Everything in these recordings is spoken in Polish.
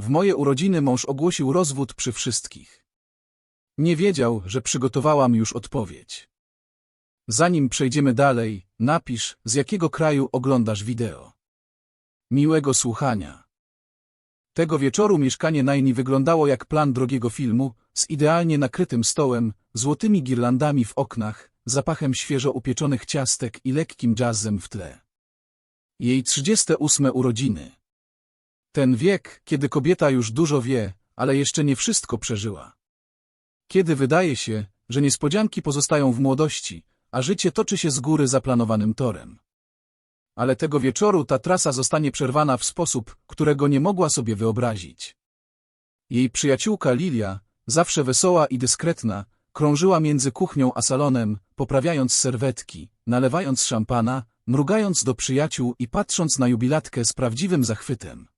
w moje urodziny mąż ogłosił rozwód przy wszystkich. Nie wiedział, że przygotowałam już odpowiedź. Zanim przejdziemy dalej, napisz, z jakiego kraju oglądasz wideo. Miłego słuchania. Tego wieczoru mieszkanie Najni wyglądało jak plan drogiego filmu, z idealnie nakrytym stołem, złotymi girlandami w oknach, zapachem świeżo upieczonych ciastek i lekkim jazzem w tle. Jej 38 urodziny. Ten wiek, kiedy kobieta już dużo wie, ale jeszcze nie wszystko przeżyła. Kiedy wydaje się, że niespodzianki pozostają w młodości, a życie toczy się z góry zaplanowanym torem. Ale tego wieczoru ta trasa zostanie przerwana w sposób, którego nie mogła sobie wyobrazić. Jej przyjaciółka Lilia, zawsze wesoła i dyskretna, krążyła między kuchnią a salonem, poprawiając serwetki, nalewając szampana, mrugając do przyjaciół i patrząc na jubilatkę z prawdziwym zachwytem.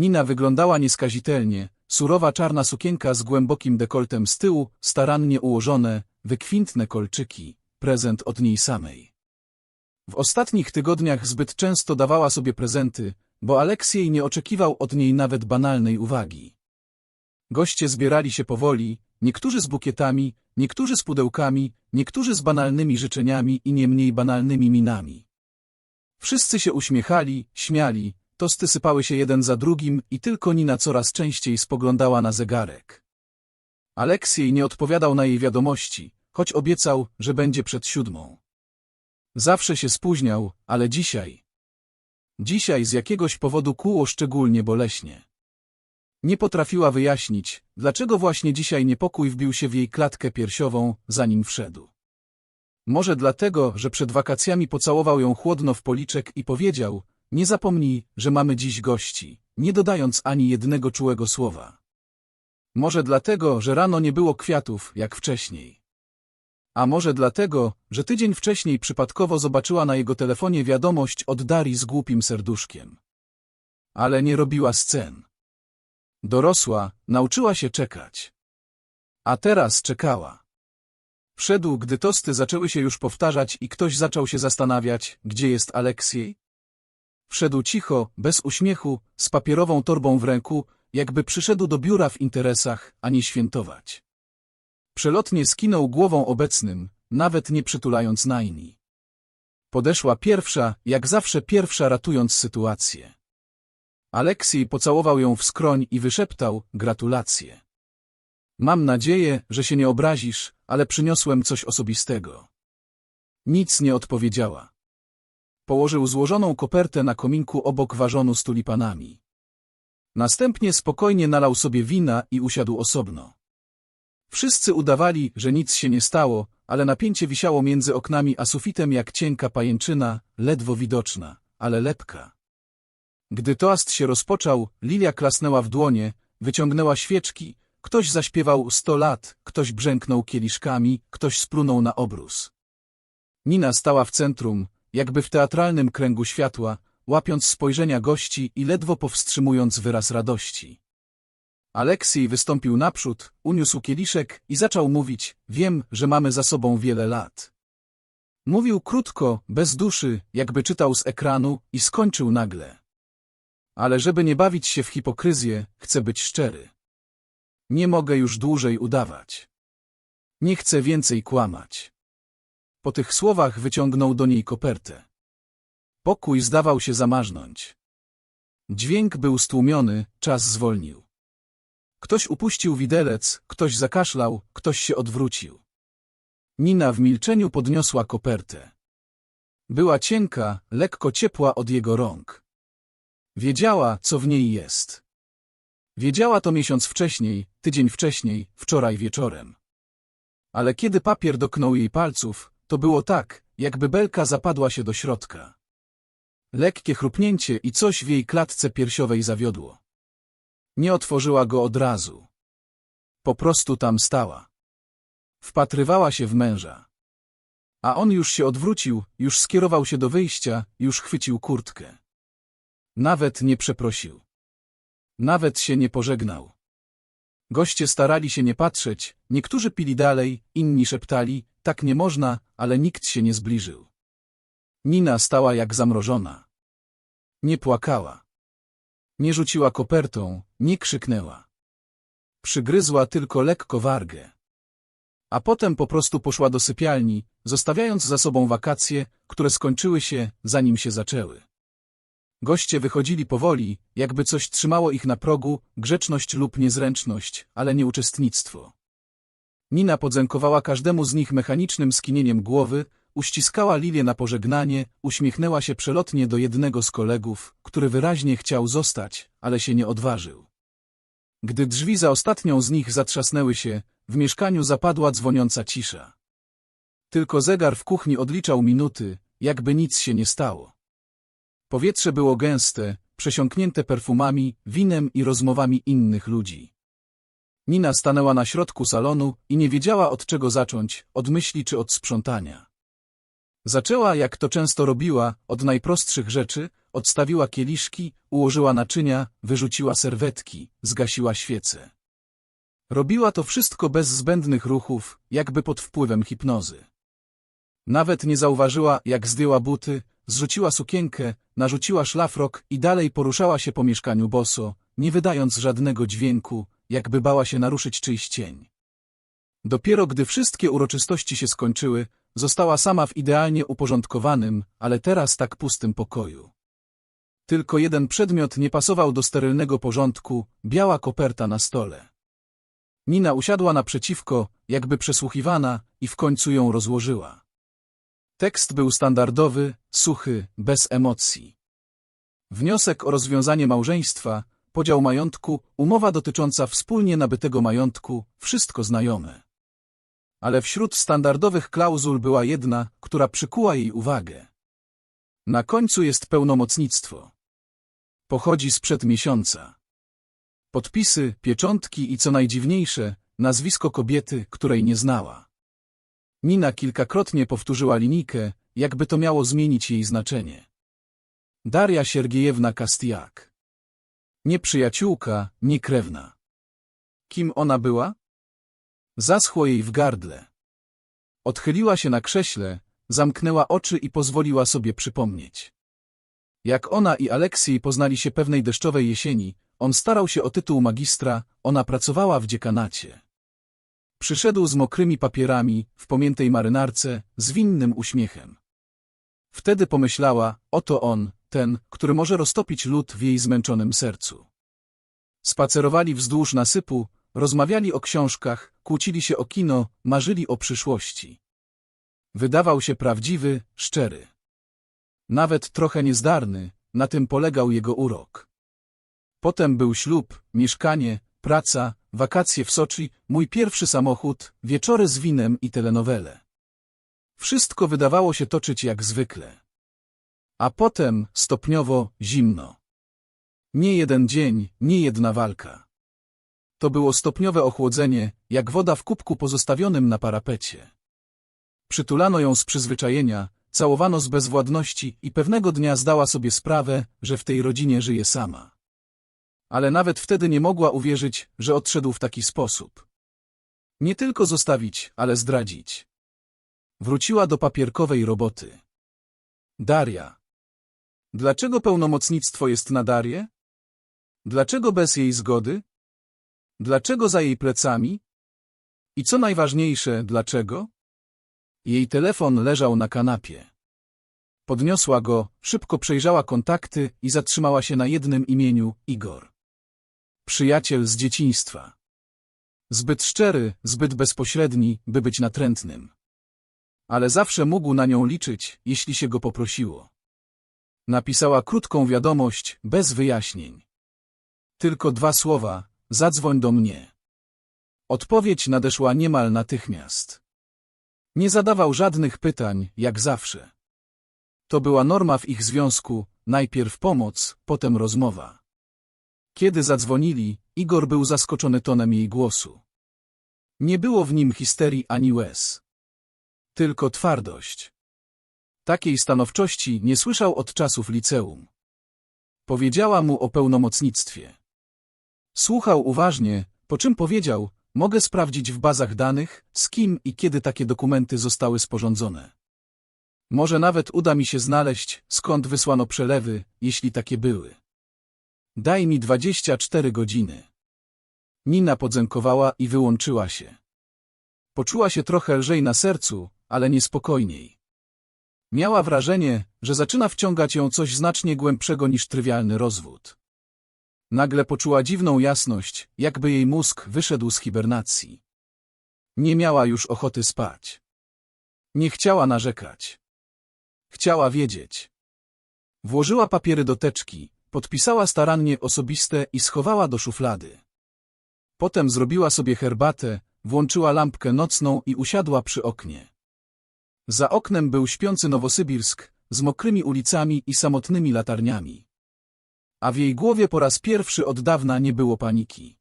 Nina wyglądała nieskazitelnie, surowa czarna sukienka z głębokim dekoltem z tyłu, starannie ułożone, wykwintne kolczyki, prezent od niej samej. W ostatnich tygodniach zbyt często dawała sobie prezenty, bo Aleksiej nie oczekiwał od niej nawet banalnej uwagi. Goście zbierali się powoli, niektórzy z bukietami, niektórzy z pudełkami, niektórzy z banalnymi życzeniami i nie mniej banalnymi minami. Wszyscy się uśmiechali, śmiali, tosty sypały się jeden za drugim i tylko Nina coraz częściej spoglądała na zegarek. Aleksiej nie odpowiadał na jej wiadomości, choć obiecał, że będzie przed siódmą. Zawsze się spóźniał, ale dzisiaj... Dzisiaj z jakiegoś powodu kłuło szczególnie boleśnie. Nie potrafiła wyjaśnić, dlaczego właśnie dzisiaj niepokój wbił się w jej klatkę piersiową, zanim wszedł. Może dlatego, że przed wakacjami pocałował ją chłodno w policzek i powiedział, nie zapomnij, że mamy dziś gości, nie dodając ani jednego czułego słowa. Może dlatego, że rano nie było kwiatów, jak wcześniej. A może dlatego, że tydzień wcześniej przypadkowo zobaczyła na jego telefonie wiadomość od Darii z głupim serduszkiem. Ale nie robiła scen. Dorosła, nauczyła się czekać. A teraz czekała. Wszedł, gdy tosty zaczęły się już powtarzać i ktoś zaczął się zastanawiać, gdzie jest Aleksiej? Wszedł cicho, bez uśmiechu, z papierową torbą w ręku, jakby przyszedł do biura w interesach, a nie świętować. Przelotnie skinął głową obecnym, nawet nie przytulając Najni. Podeszła pierwsza, jak zawsze pierwsza ratując sytuację. Aleksiej pocałował ją w skroń i wyszeptał gratulacje. Mam nadzieję, że się nie obrazisz, ale przyniosłem coś osobistego. Nic nie odpowiedziała. Położył złożoną kopertę na kominku obok ważonu z tulipanami. Następnie spokojnie nalał sobie wina i usiadł osobno. Wszyscy udawali, że nic się nie stało, ale napięcie wisiało między oknami a sufitem jak cienka pajęczyna, ledwo widoczna, ale lepka. Gdy toast się rozpoczął, Lilia klasnęła w dłonie, wyciągnęła świeczki, ktoś zaśpiewał sto lat, ktoś brzęknął kieliszkami, ktoś splunął na obrus. Nina stała w centrum, jakby w teatralnym kręgu światła, łapiąc spojrzenia gości i ledwo powstrzymując wyraz radości. Aleksiej wystąpił naprzód, uniósł kieliszek i zaczął mówić, wiem, że mamy za sobą wiele lat. Mówił krótko, bez duszy, jakby czytał z ekranu i skończył nagle. Ale żeby nie bawić się w hipokryzję, chcę być szczery. Nie mogę już dłużej udawać. Nie chcę więcej kłamać. Po tych słowach wyciągnął do niej kopertę. Pokój zdawał się zamarzną. Dźwięk był stłumiony, czas zwolnił. Ktoś upuścił widelec, ktoś zakaszlał, ktoś się odwrócił. Nina w milczeniu podniosła kopertę. Była cienka, lekko ciepła od jego rąk. Wiedziała, co w niej jest. Wiedziała to miesiąc wcześniej, tydzień wcześniej, wczoraj wieczorem. Ale kiedy papier doknął jej palców, to było tak, jakby belka zapadła się do środka. Lekkie chrupnięcie i coś w jej klatce piersiowej zawiodło. Nie otworzyła go od razu. Po prostu tam stała. Wpatrywała się w męża. A on już się odwrócił, już skierował się do wyjścia, już chwycił kurtkę. Nawet nie przeprosił. Nawet się nie pożegnał. Goście starali się nie patrzeć, niektórzy pili dalej, inni szeptali, tak nie można, ale nikt się nie zbliżył. Nina stała jak zamrożona. Nie płakała. Nie rzuciła kopertą, nie krzyknęła. Przygryzła tylko lekko wargę. A potem po prostu poszła do sypialni, zostawiając za sobą wakacje, które skończyły się, zanim się zaczęły. Goście wychodzili powoli, jakby coś trzymało ich na progu, grzeczność lub niezręczność, ale nie uczestnictwo. Nina podzękowała każdemu z nich mechanicznym skinieniem głowy, uściskała Lilię na pożegnanie, uśmiechnęła się przelotnie do jednego z kolegów, który wyraźnie chciał zostać, ale się nie odważył. Gdy drzwi za ostatnią z nich zatrzasnęły się, w mieszkaniu zapadła dzwoniąca cisza. Tylko zegar w kuchni odliczał minuty, jakby nic się nie stało. Powietrze było gęste, przesiąknięte perfumami, winem i rozmowami innych ludzi. Nina stanęła na środku salonu i nie wiedziała od czego zacząć, od myśli czy od sprzątania. Zaczęła, jak to często robiła, od najprostszych rzeczy, odstawiła kieliszki, ułożyła naczynia, wyrzuciła serwetki, zgasiła świece. Robiła to wszystko bez zbędnych ruchów, jakby pod wpływem hipnozy. Nawet nie zauważyła, jak zdjęła buty, zrzuciła sukienkę, narzuciła szlafrok i dalej poruszała się po mieszkaniu boso, nie wydając żadnego dźwięku, jakby bała się naruszyć czyjś cień. Dopiero gdy wszystkie uroczystości się skończyły, została sama w idealnie uporządkowanym, ale teraz tak pustym pokoju. Tylko jeden przedmiot nie pasował do sterylnego porządku, biała koperta na stole. Nina usiadła naprzeciwko, jakby przesłuchiwana, i w końcu ją rozłożyła. Tekst był standardowy, suchy, bez emocji. Wniosek o rozwiązanie małżeństwa, podział majątku, umowa dotycząca wspólnie nabytego majątku, wszystko znajome. Ale wśród standardowych klauzul była jedna, która przykuła jej uwagę. Na końcu jest pełnomocnictwo. Pochodzi sprzed miesiąca. Podpisy, pieczątki i co najdziwniejsze, nazwisko kobiety, której nie znała. Nina kilkakrotnie powtórzyła linijkę, jakby to miało zmienić jej znaczenie. Daria Siergiejewna Kastiak. Nie przyjaciółka, nie krewna. Kim ona była? Zaschło jej w gardle. Odchyliła się na krześle, zamknęła oczy i pozwoliła sobie przypomnieć. Jak ona i Aleksiej poznali się pewnej deszczowej jesieni, on starał się o tytuł magistra, ona pracowała w dziekanacie. Przyszedł z mokrymi papierami, w pomiętej marynarce, z winnym uśmiechem. Wtedy pomyślała, oto on, ten, który może roztopić lód w jej zmęczonym sercu. Spacerowali wzdłuż nasypu, rozmawiali o książkach, kłócili się o kino, marzyli o przyszłości. Wydawał się prawdziwy, szczery. Nawet trochę niezdarny, na tym polegał jego urok. Potem był ślub, mieszkanie, praca, wakacje w Soczi, mój pierwszy samochód, wieczory z winem i telenowele. Wszystko wydawało się toczyć jak zwykle. A potem, stopniowo, zimno. Nie jeden dzień, nie jedna walka. To było stopniowe ochłodzenie, jak woda w kubku pozostawionym na parapecie. Przytulano ją z przyzwyczajenia, całowano z bezwładności i pewnego dnia zdała sobie sprawę, że w tej rodzinie żyje sama. Ale nawet wtedy nie mogła uwierzyć, że odszedł w taki sposób. Nie tylko zostawić, ale zdradzić. Wróciła do papierkowej roboty. Daria. Dlaczego pełnomocnictwo jest na Darię? Dlaczego bez jej zgody? Dlaczego za jej plecami? I co najważniejsze, dlaczego? Jej telefon leżał na kanapie. Podniosła go, szybko przejrzała kontakty i zatrzymała się na jednym imieniu Igor. Przyjaciel z dzieciństwa. Zbyt szczery, zbyt bezpośredni, by być natrętnym. Ale zawsze mógł na nią liczyć, jeśli się go poprosiło. Napisała krótką wiadomość, bez wyjaśnień. Tylko dwa słowa, zadzwoń do mnie. Odpowiedź nadeszła niemal natychmiast. Nie zadawał żadnych pytań, jak zawsze. To była norma w ich związku, najpierw pomoc, potem rozmowa. Kiedy zadzwonili, Igor był zaskoczony tonem jej głosu. Nie było w nim histerii ani łez. Tylko twardość. Takiej stanowczości nie słyszał od czasów liceum. Powiedziała mu o pełnomocnictwie. Słuchał uważnie, po czym powiedział, mogę sprawdzić w bazach danych, z kim i kiedy takie dokumenty zostały sporządzone. Może nawet uda mi się znaleźć, skąd wysłano przelewy, jeśli takie były. Daj mi 24 godziny. Nina podzękowała i wyłączyła się. Poczuła się trochę lżej na sercu, ale niespokojniej. Miała wrażenie, że zaczyna wciągać ją coś znacznie głębszego niż trywialny rozwód. Nagle poczuła dziwną jasność, jakby jej mózg wyszedł z hibernacji. Nie miała już ochoty spać. Nie chciała narzekać. Chciała wiedzieć. Włożyła papiery do teczki, podpisała starannie osobiste i schowała do szuflady. Potem zrobiła sobie herbatę, włączyła lampkę nocną i usiadła przy oknie. Za oknem był śpiący Nowosybirsk, z mokrymi ulicami i samotnymi latarniami. A w jej głowie po raz pierwszy od dawna nie było paniki.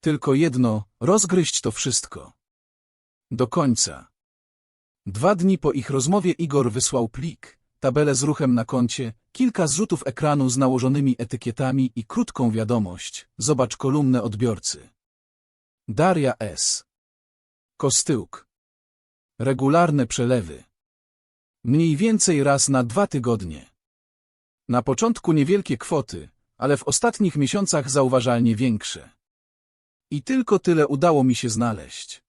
Tylko jedno, rozgryźć to wszystko. Do końca. Dwa dni po ich rozmowie Igor wysłał plik, tabelę z ruchem na koncie, kilka zrzutów ekranu z nałożonymi etykietami i krótką wiadomość. Zobacz kolumnę odbiorcy. Daria S. Kostyłk. Regularne przelewy. Mniej więcej raz na dwa tygodnie. Na początku niewielkie kwoty, ale w ostatnich miesiącach zauważalnie większe. I tylko tyle udało mi się znaleźć.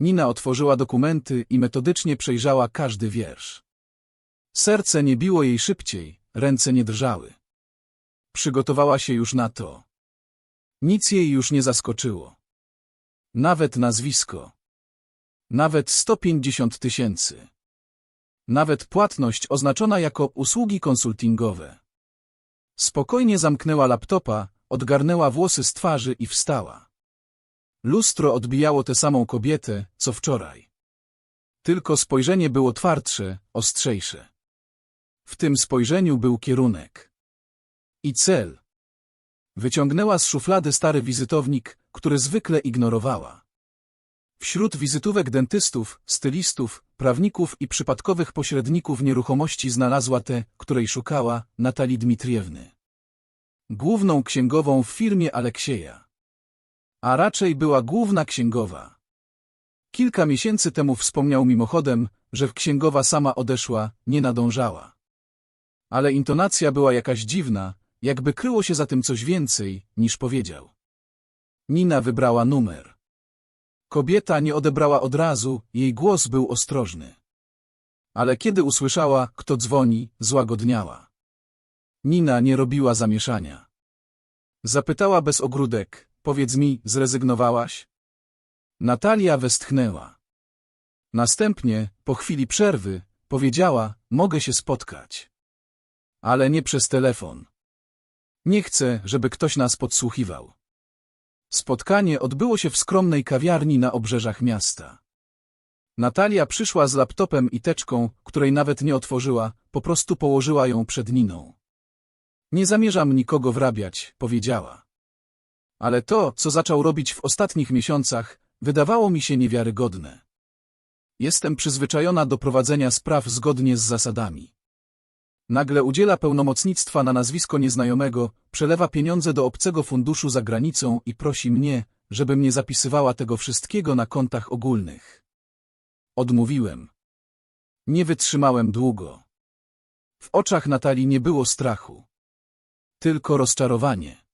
Nina otworzyła dokumenty i metodycznie przejrzała każdy wiersz. Serce nie biło jej szybciej, ręce nie drżały. Przygotowała się już na to. Nic jej już nie zaskoczyło. Nawet nazwisko. Nawet 150 tysięcy. Nawet płatność oznaczona jako usługi konsultingowe. Spokojnie zamknęła laptopa, odgarnęła włosy z twarzy i wstała. Lustro odbijało tę samą kobietę, co wczoraj. Tylko spojrzenie było twardsze, ostrzejsze. W tym spojrzeniu był kierunek. I cel. Wyciągnęła z szuflady stary wizytownik, który zwykle ignorowała. Wśród wizytówek dentystów, stylistów, prawników i przypadkowych pośredników nieruchomości znalazła tę, której szukała, Natalii Dmitriewny. Główną księgową w firmie Aleksieja. A raczej była główna księgowa. Kilka miesięcy temu wspomniał mimochodem, że księgowa sama odeszła, nie nadążała. Ale intonacja była jakaś dziwna, jakby kryło się za tym coś więcej, niż powiedział. Nina wybrała numer. Kobieta nie odebrała od razu, jej głos był ostrożny. Ale kiedy usłyszała, kto dzwoni, złagodniała. Nina nie robiła zamieszania. Zapytała bez ogródek, powiedz mi, zrezygnowałaś? Natalia westchnęła. Następnie, po chwili przerwy, powiedziała, mogę się spotkać. Ale nie przez telefon. Nie chcę, żeby ktoś nas podsłuchiwał. Spotkanie odbyło się w skromnej kawiarni na obrzeżach miasta. Natalia przyszła z laptopem i teczką, której nawet nie otworzyła, po prostu położyła ją przed Niną. Nie zamierzam nikogo wrabiać, powiedziała. Ale to, co zaczął robić w ostatnich miesiącach, wydawało mi się niewiarygodne. Jestem przyzwyczajona do prowadzenia spraw zgodnie z zasadami. Nagle udziela pełnomocnictwa na nazwisko nieznajomego, przelewa pieniądze do obcego funduszu za granicą i prosi mnie, żebym nie zapisywała tego wszystkiego na kontach ogólnych. Odmówiłem. Nie wytrzymałem długo. W oczach Natalii nie było strachu. Tylko rozczarowanie.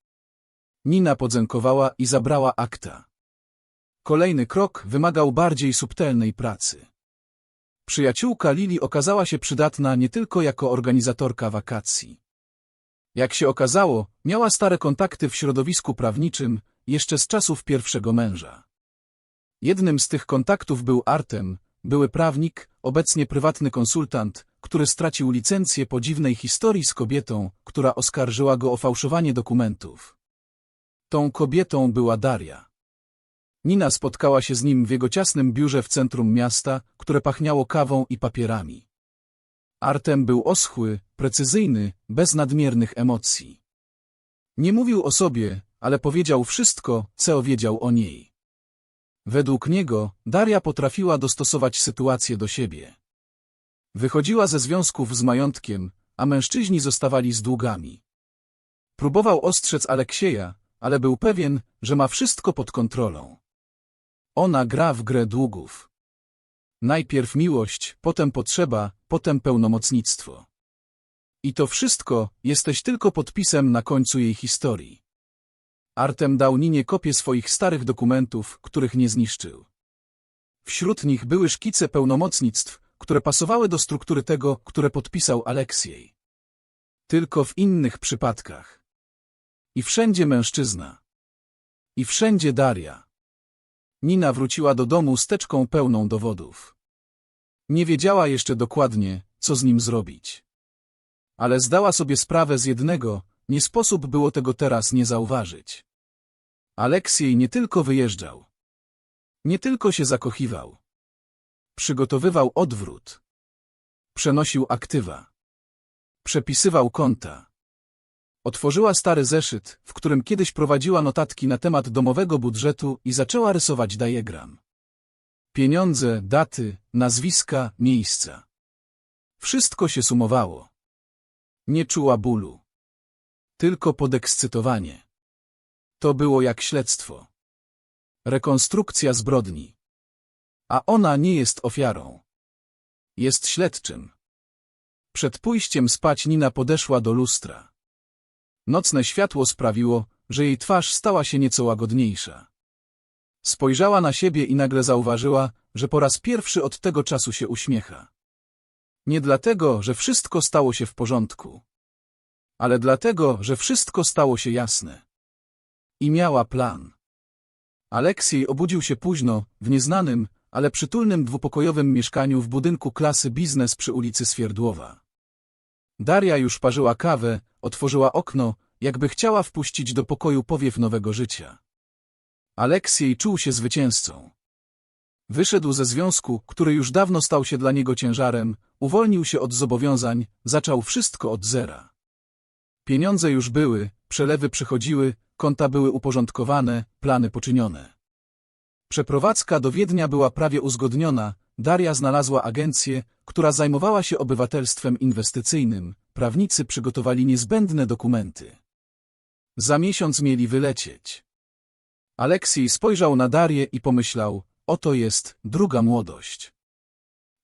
Nina podzękowała i zabrała akta. Kolejny krok wymagał bardziej subtelnej pracy. Przyjaciółka Lili okazała się przydatna nie tylko jako organizatorka wakacji. Jak się okazało, miała stare kontakty w środowisku prawniczym, jeszcze z czasów pierwszego męża. Jednym z tych kontaktów był Artem, były prawnik, obecnie prywatny konsultant, który stracił licencję po dziwnej historii z kobietą, która oskarżyła go o fałszowanie dokumentów. Tą kobietą była Daria. Nina spotkała się z nim w jego ciasnym biurze w centrum miasta, które pachniało kawą i papierami. Artem był oschły, precyzyjny, bez nadmiernych emocji. Nie mówił o sobie, ale powiedział wszystko, co wiedział o niej. Według niego Daria potrafiła dostosować sytuację do siebie. Wychodziła ze związków z majątkiem, a mężczyźni zostawali z długami. Próbował ostrzec Aleksieja, ale był pewien, że ma wszystko pod kontrolą. Ona gra w grę długów. Najpierw miłość, potem potrzeba, potem pełnomocnictwo. I to wszystko jesteś tylko podpisem na końcu jej historii. Artem dał Ninie kopię swoich starych dokumentów, których nie zniszczył. Wśród nich były szkice pełnomocnictw, które pasowały do struktury tego, które podpisał Aleksiej. Tylko w innych przypadkach. I wszędzie mężczyzna. I wszędzie Daria. Nina wróciła do domu z teczką pełną dowodów. Nie wiedziała jeszcze dokładnie, co z nim zrobić. Ale zdała sobie sprawę z jednego, nie sposób było tego teraz nie zauważyć. Aleksiej nie tylko wyjeżdżał. Nie tylko się zakochiwał. Przygotowywał odwrót. Przenosił aktywa. Przepisywał konta. Otworzyła stary zeszyt, w którym kiedyś prowadziła notatki na temat domowego budżetu i zaczęła rysować diagram. Pieniądze, daty, nazwiska, miejsca. Wszystko się sumowało. Nie czuła bólu. Tylko podekscytowanie. To było jak śledztwo. Rekonstrukcja zbrodni. A ona nie jest ofiarą. Jest śledczym. Przed pójściem spać Nina podeszła do lustra. Nocne światło sprawiło, że jej twarz stała się nieco łagodniejsza. Spojrzała na siebie i nagle zauważyła, że po raz pierwszy od tego czasu się uśmiecha. Nie dlatego, że wszystko stało się w porządku, ale dlatego, że wszystko stało się jasne. I miała plan. Aleksiej obudził się późno, w nieznanym, ale przytulnym dwupokojowym mieszkaniu w budynku klasy biznes przy ulicy Swierdłowa. Daria już parzyła kawę, otworzyła okno, jakby chciała wpuścić do pokoju powiew nowego życia. Aleksiej czuł się zwycięzcą. Wyszedł ze związku, który już dawno stał się dla niego ciężarem, uwolnił się od zobowiązań, zaczął wszystko od zera. Pieniądze już były, przelewy przychodziły, konta były uporządkowane, plany poczynione. Przeprowadzka do Wiednia była prawie uzgodniona, Daria znalazła agencję, która zajmowała się obywatelstwem inwestycyjnym, prawnicy przygotowali niezbędne dokumenty. Za miesiąc mieli wylecieć. Aleksiej spojrzał na Darię i pomyślał, oto jest druga młodość.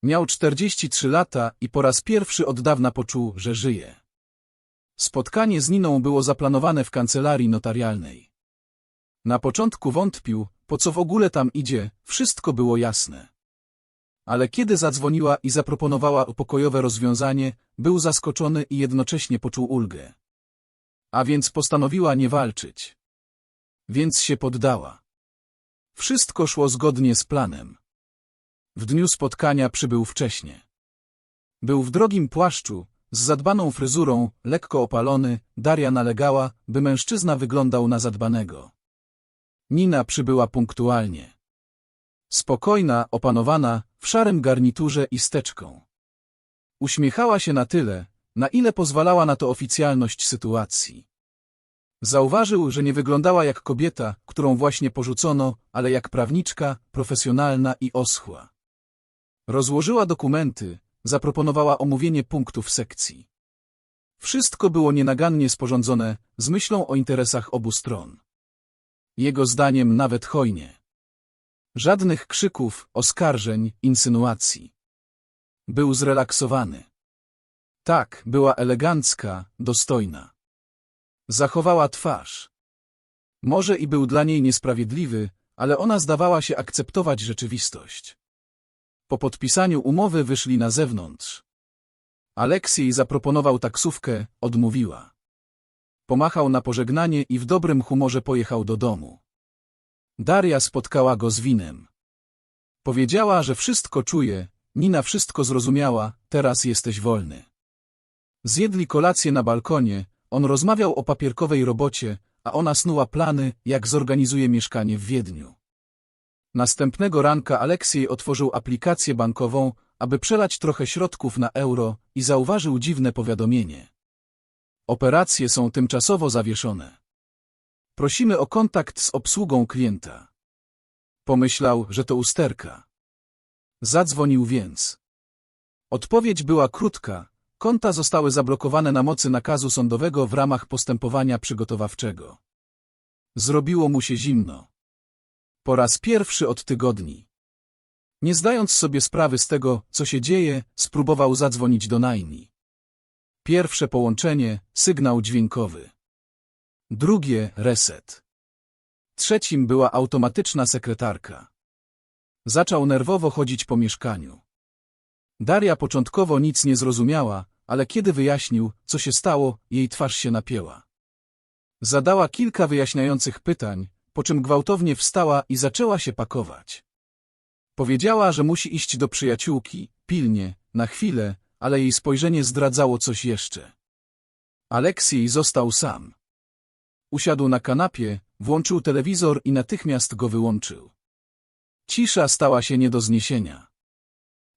Miał 43 lata i po raz pierwszy od dawna poczuł, że żyje. Spotkanie z Niną było zaplanowane w kancelarii notarialnej. Na początku wątpił, po co w ogóle tam idzie, wszystko było jasne. Ale kiedy zadzwoniła i zaproponowała pokojowe rozwiązanie, był zaskoczony i jednocześnie poczuł ulgę. A więc postanowiła nie walczyć. Więc się poddała. Wszystko szło zgodnie z planem. W dniu spotkania przybył wcześnie. Był w drogim płaszczu, z zadbaną fryzurą, lekko opalony, Daria nalegała, by mężczyzna wyglądał na zadbanego. Nina przybyła punktualnie. Spokojna, opanowana, w szarym garniturze i steczką. Uśmiechała się na tyle, na ile pozwalała na to oficjalność sytuacji. Zauważył, że nie wyglądała jak kobieta, którą właśnie porzucono, ale jak prawniczka, profesjonalna i oschła. Rozłożyła dokumenty, zaproponowała omówienie punktów sekcji. Wszystko było nienagannie sporządzone, z myślą o interesach obu stron. Jego zdaniem nawet hojnie. Żadnych krzyków, oskarżeń, insynuacji. Był zrelaksowany. Tak, była elegancka, dostojna. Zachowała twarz. Może i był dla niej niesprawiedliwy, ale ona zdawała się akceptować rzeczywistość. Po podpisaniu umowy wyszli na zewnątrz. Aleksiej zaproponował taksówkę, odmówiła. Pomachał na pożegnanie i w dobrym humorze pojechał do domu. Daria spotkała go z winem. Powiedziała, że wszystko czuje, Nina wszystko zrozumiała, teraz jesteś wolny. Zjedli kolację na balkonie, on rozmawiał o papierkowej robocie, a ona snuła plany, jak zorganizuje mieszkanie w Wiedniu. Następnego ranka Aleksiej otworzył aplikację bankową, aby przelać trochę środków na euro i zauważył dziwne powiadomienie. Operacje są tymczasowo zawieszone. Prosimy o kontakt z obsługą klienta. Pomyślał, że to usterka. Zadzwonił więc. Odpowiedź była krótka. Konta zostały zablokowane na mocy nakazu sądowego w ramach postępowania przygotowawczego. Zrobiło mu się zimno. Po raz pierwszy od tygodni. Nie zdając sobie sprawy z tego, co się dzieje, spróbował zadzwonić do Najni. Pierwsze połączenie, sygnał dźwiękowy. Drugie, reset. Trzecim była automatyczna sekretarka. Zaczął nerwowo chodzić po mieszkaniu. Daria początkowo nic nie zrozumiała, ale kiedy wyjaśnił, co się stało, jej twarz się napięła. Zadała kilka wyjaśniających pytań, po czym gwałtownie wstała i zaczęła się pakować. Powiedziała, że musi iść do przyjaciółki, pilnie, na chwilę, ale jej spojrzenie zdradzało coś jeszcze. Aleksiej został sam. Usiadł na kanapie, włączył telewizor i natychmiast go wyłączył. Cisza stała się nie do zniesienia.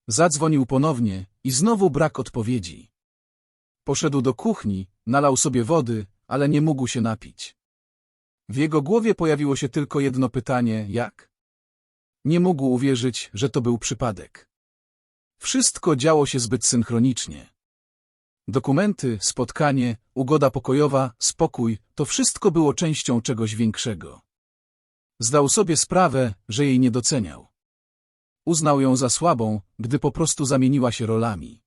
Zadzwonił ponownie i znowu brak odpowiedzi. Poszedł do kuchni, nalał sobie wody, ale nie mógł się napić. W jego głowie pojawiło się tylko jedno pytanie, jak? Nie mógł uwierzyć, że to był przypadek. Wszystko działo się zbyt synchronicznie. Dokumenty, spotkanie, ugoda pokojowa, spokój, to wszystko było częścią czegoś większego. Zdał sobie sprawę, że jej nie doceniał. Uznał ją za słabą, gdy po prostu zamieniła się rolami.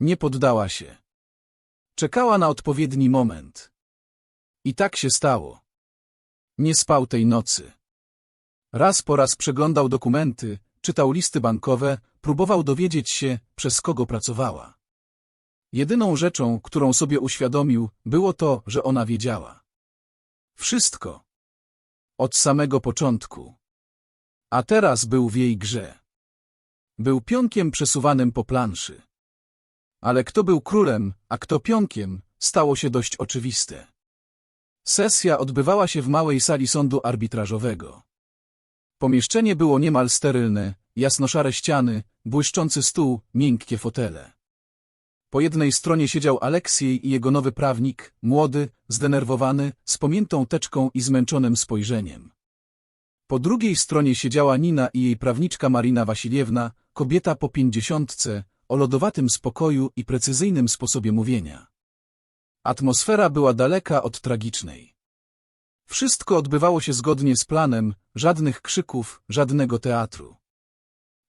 Nie poddała się. Czekała na odpowiedni moment. I tak się stało. Nie spał tej nocy. Raz po raz przeglądał dokumenty, czytał listy bankowe, próbował dowiedzieć się, przez kogo pracowała. Jedyną rzeczą, którą sobie uświadomił, było to, że ona wiedziała. Wszystko. Od samego początku. A teraz był w jej grze. Był pionkiem przesuwanym po planszy. Ale kto był królem, a kto pionkiem, stało się dość oczywiste. Sesja odbywała się w małej sali sądu arbitrażowego. Pomieszczenie było niemal sterylne, jasnoszare ściany, błyszczący stół, miękkie fotele. Po jednej stronie siedział Aleksiej i jego nowy prawnik, młody, zdenerwowany, z pomiętą teczką i zmęczonym spojrzeniem. Po drugiej stronie siedziała Nina i jej prawniczka Marina Wasiliewna, kobieta po pięćdziesiątce, o lodowatym spokoju i precyzyjnym sposobie mówienia. Atmosfera była daleka od tragicznej. Wszystko odbywało się zgodnie z planem, żadnych krzyków, żadnego teatru.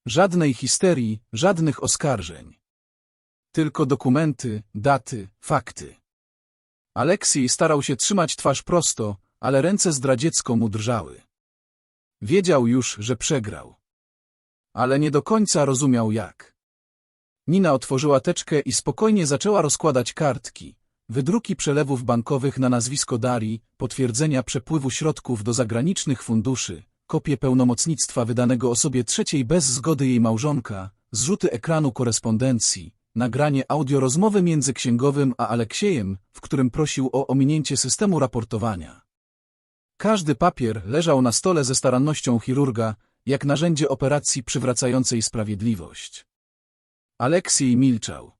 Żadnej histerii, żadnych oskarżeń. Tylko dokumenty, daty, fakty. Aleksiej starał się trzymać twarz prosto, ale ręce zdradziecko mu drżały. Wiedział już, że przegrał. Ale nie do końca rozumiał jak. Nina otworzyła teczkę i spokojnie zaczęła rozkładać kartki, wydruki przelewów bankowych na nazwisko Darii, potwierdzenia przepływu środków do zagranicznych funduszy, kopie pełnomocnictwa wydanego osobie trzeciej bez zgody jej małżonka, zrzuty ekranu korespondencji, nagranie audio rozmowy między księgowym a Aleksiejem, w którym prosił o ominięcie systemu raportowania. Każdy papier leżał na stole ze starannością chirurga, jak narzędzie operacji przywracającej sprawiedliwość. Aleksiej milczał.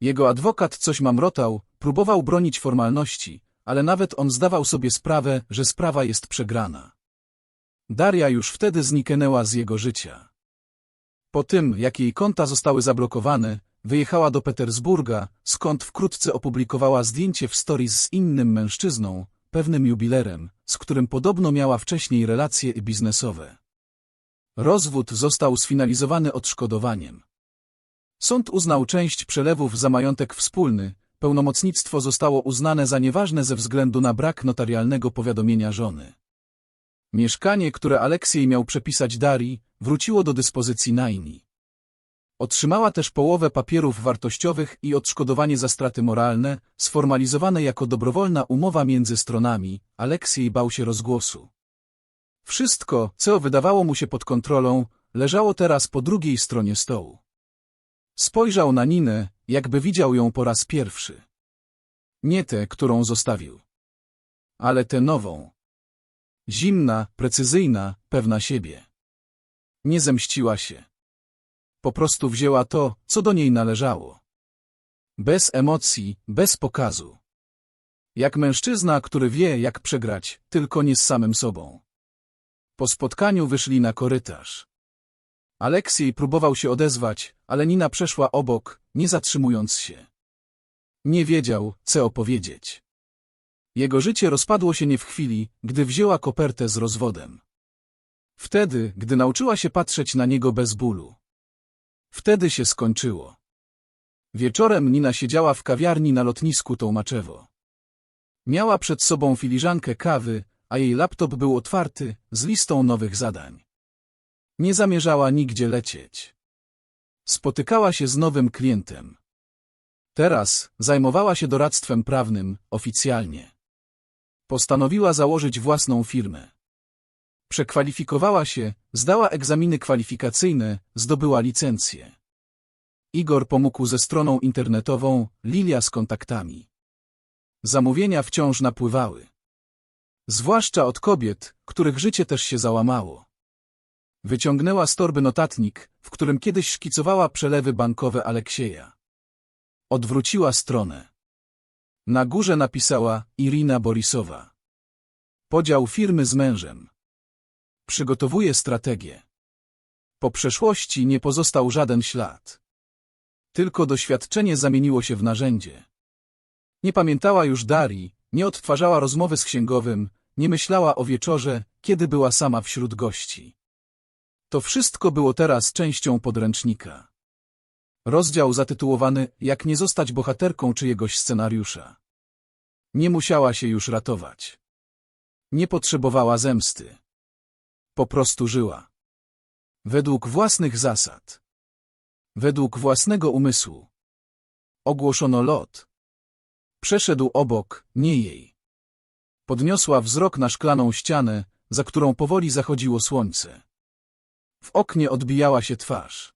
Jego adwokat coś mamrotał, próbował bronić formalności, ale nawet on zdawał sobie sprawę, że sprawa jest przegrana. Daria już wtedy zniknęła z jego życia. Po tym, jak jej konta zostały zablokowane, wyjechała do Petersburga, skąd wkrótce opublikowała zdjęcie w stories z innym mężczyzną, pewnym jubilerem, z którym podobno miała wcześniej relacje biznesowe. Rozwód został sfinalizowany odszkodowaniem. Sąd uznał część przelewów za majątek wspólny, pełnomocnictwo zostało uznane za nieważne ze względu na brak notarialnego powiadomienia żony. Mieszkanie, które Aleksiej miał przepisać Darii, wróciło do dyspozycji Naini. Otrzymała też połowę papierów wartościowych i odszkodowanie za straty moralne, sformalizowane jako dobrowolna umowa między stronami, Aleksiej bał się rozgłosu. Wszystko, co wydawało mu się pod kontrolą, leżało teraz po drugiej stronie stołu. Spojrzał na Ninę, jakby widział ją po raz pierwszy. Nie tę, którą zostawił. Ale tę nową. Zimna, precyzyjna, pewna siebie. Nie zemściła się. Po prostu wzięła to, co do niej należało. Bez emocji, bez pokazu. Jak mężczyzna, który wie, jak przegrać, tylko nie z samym sobą. Po spotkaniu wyszli na korytarz. Aleksiej próbował się odezwać, ale Nina przeszła obok, nie zatrzymując się. Nie wiedział, co opowiedzieć. Jego życie rozpadło się nie w chwili, gdy wzięła kopertę z rozwodem. Wtedy, gdy nauczyła się patrzeć na niego bez bólu. Wtedy się skończyło. Wieczorem Nina siedziała w kawiarni na lotnisku Tołmaczewo. Miała przed sobą filiżankę kawy, a jej laptop był otwarty, z listą nowych zadań. Nie zamierzała nigdzie lecieć. Spotykała się z nowym klientem. Teraz zajmowała się doradztwem prawnym, oficjalnie. Postanowiła założyć własną firmę. Przekwalifikowała się, zdała egzaminy kwalifikacyjne, zdobyła licencję. Igor pomógł ze stroną internetową, Lilia z kontaktami. Zamówienia wciąż napływały. Zwłaszcza od kobiet, których życie też się załamało. Wyciągnęła z torby notatnik, w którym kiedyś szkicowała przelewy bankowe Aleksieja. Odwróciła stronę. Na górze napisała Irina Borisowa. Podział firmy z mężem. Przygotowuje strategię. Po przeszłości nie pozostał żaden ślad. Tylko doświadczenie zamieniło się w narzędzie. Nie pamiętała już Darii, nie odtwarzała rozmowy z księgowym, nie myślała o wieczorze, kiedy była sama wśród gości. To wszystko było teraz częścią podręcznika. Rozdział zatytułowany Jak nie zostać bohaterką czyjegoś scenariusza. Nie musiała się już ratować. Nie potrzebowała zemsty. Po prostu żyła. Według własnych zasad. Według własnego umysłu. Ogłoszono lot. Przeszedł obok, nie jej. Podniosła wzrok na szklaną ścianę, za którą powoli zachodziło słońce. W oknie odbijała się twarz.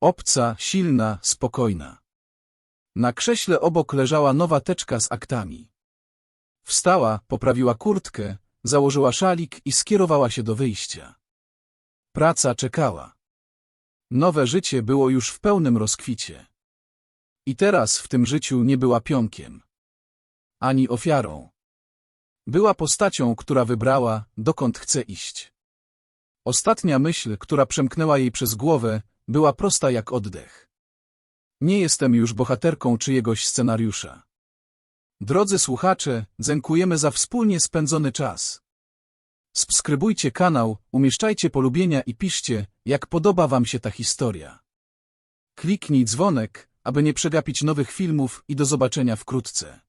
Obca, silna, spokojna. Na krześle obok leżała nowa teczka z aktami. Wstała, poprawiła kurtkę, założyła szalik i skierowała się do wyjścia. Praca czekała. Nowe życie było już w pełnym rozkwicie. I teraz w tym życiu nie była pionkiem. Ani ofiarą. Była postacią, która wybrała, dokąd chce iść. Ostatnia myśl, która przemknęła jej przez głowę, była prosta jak oddech. Nie jestem już bohaterką czyjegoś scenariusza. Drodzy słuchacze, dziękujemy za wspólnie spędzony czas. Subskrybujcie kanał, umieszczajcie polubienia i piszcie, jak podoba Wam się ta historia. Kliknij dzwonek, aby nie przegapić nowych filmów i do zobaczenia wkrótce.